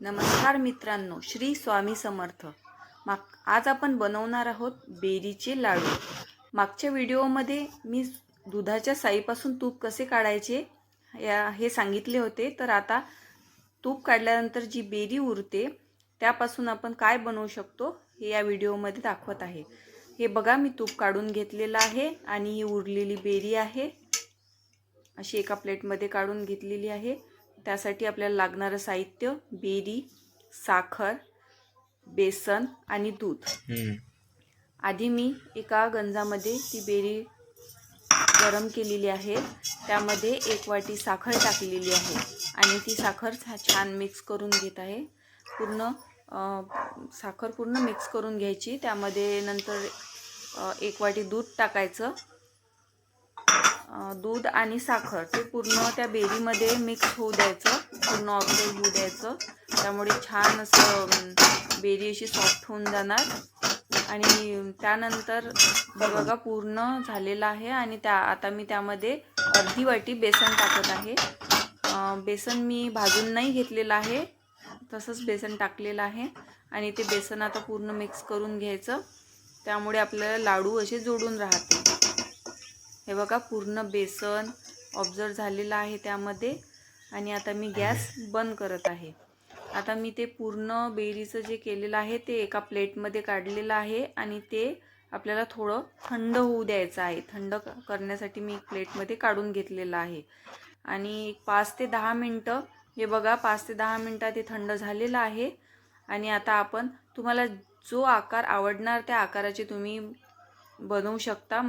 नमस्कार मित्रांनो श्री स्वामी समर्थ. माग आज आपण बनवणार आहोत बेरीचे लाडू. मागच्या व्हिडिओमध्ये मी दुधाच्या साईपासून तूप कसे काढायचे या हे सांगितले होते. तर आता तूप काढल्यानंतर जी बेरी उरते त्यापासून आपण काय बनवू शकतो हे या व्हिडिओमध्ये दाखवत आहे. हे बघा मी तूप काढून घेतलेलं आहे आणि ही उरलेली बेरी आहे. अशी एका प्लेटमध्ये काढून घेतलेली आहे. त्यासाठी आपल्याला लागणारं साहित्य बेरी साखर बेसन आणि दूध. आधी मी एका गंजामध्ये ती बेरी गरम केलेली आहे. त्यामध्ये एक वाटी साखर टाकलेली आहे आणि ती साखर छान मिक्स करून घेत आहे. पूर्ण साखर पूर्ण मिक्स करून घ्यायची. त्यामध्ये नंतर एक वाटी दूध टाकायचं. दूध आणि साखर ते पूर्ण त्या बेरीमध्ये मिक्स होऊ द्यायचं. पूर्ण ऑब्झर्व होऊ द्यायचं. त्यामुळे छान असं बेरी अशी सॉफ्ट होऊन जाणार. आणि त्यानंतर बघा पूर्ण झालेलं आहे आणि त्या आता मी त्यामध्ये अर्धी वाटी बेसन टाकत आहे. बेसन मी भाजून नाही घेतलेलं आहे. तसंच बेसन टाकलेलं आहे. आणि ते बेसन आता पूर्ण मिक्स करून घ्यायचं. त्यामुळे आपल्याला लाडू असे जोडून राहते हे बघा पूर्ण बेसन ऑब्झर्व झालेलं आहे त्यामध्ये. आणि आता मी गॅस बंद करत आहे. आता मी ते पूर्ण बेरीचं जे केलेलं आहे ते एका प्लेटमध्ये काढलेलं आहे आणि ते आपल्याला थोडं थंड होऊ द्यायचं आहे. थंड करण्यासाठी मी एक प्लेटमध्ये काढून घेतलेलं आहे. आणि पाच ते दहा मिनटं हे बघा पाच ते दहा मिनटात ते थंड झालेलं आहे. आणि आता आपण तुम्हाला जो आकार आवडणार त्या आकाराचे तुम्ही बनवू शकता.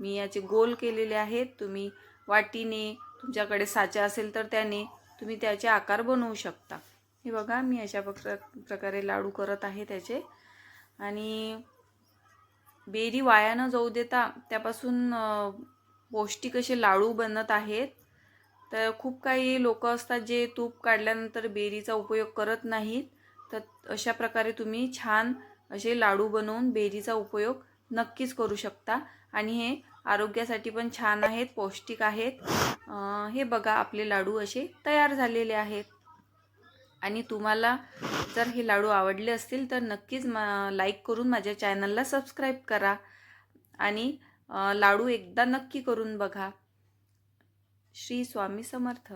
मी याचे गोल केलेले आहेत. तुम्ही वाटीने तुमच्याकडे साचा असेल तर त्याने तुम्ही त्याचे आकार बनवू शकता. हे बघा मी अशा प्रकारे लाडू करत आहे त्याचे. आणि बेरी वाया न जाऊ देता त्यापासून पौष्टिक असे लाडू बनत आहेत. तर खूप काही लोक असतात जे तूप काढल्यानंतर बेरीचा उपयोग करत नाहीत. तर अशा प्रकारे तुम्ही छान असे लाडू बनवून बेरीचा उपयोग नक्कीच करू शकता. आणि हे आरोग्यासाठी पण छान आहेत पौष्टिक आहेत. हे बघा आपले लाडू असे तयार झालेले आहेत. आणि तुम्हाला जर हे लाडू आवडले असतील तर नक्कीच म लाईक करून माझ्या चॅनलला सबस्क्राईब करा. आणि लाडू एकदा नक्की करून बघा. श्री स्वामी समर्थ.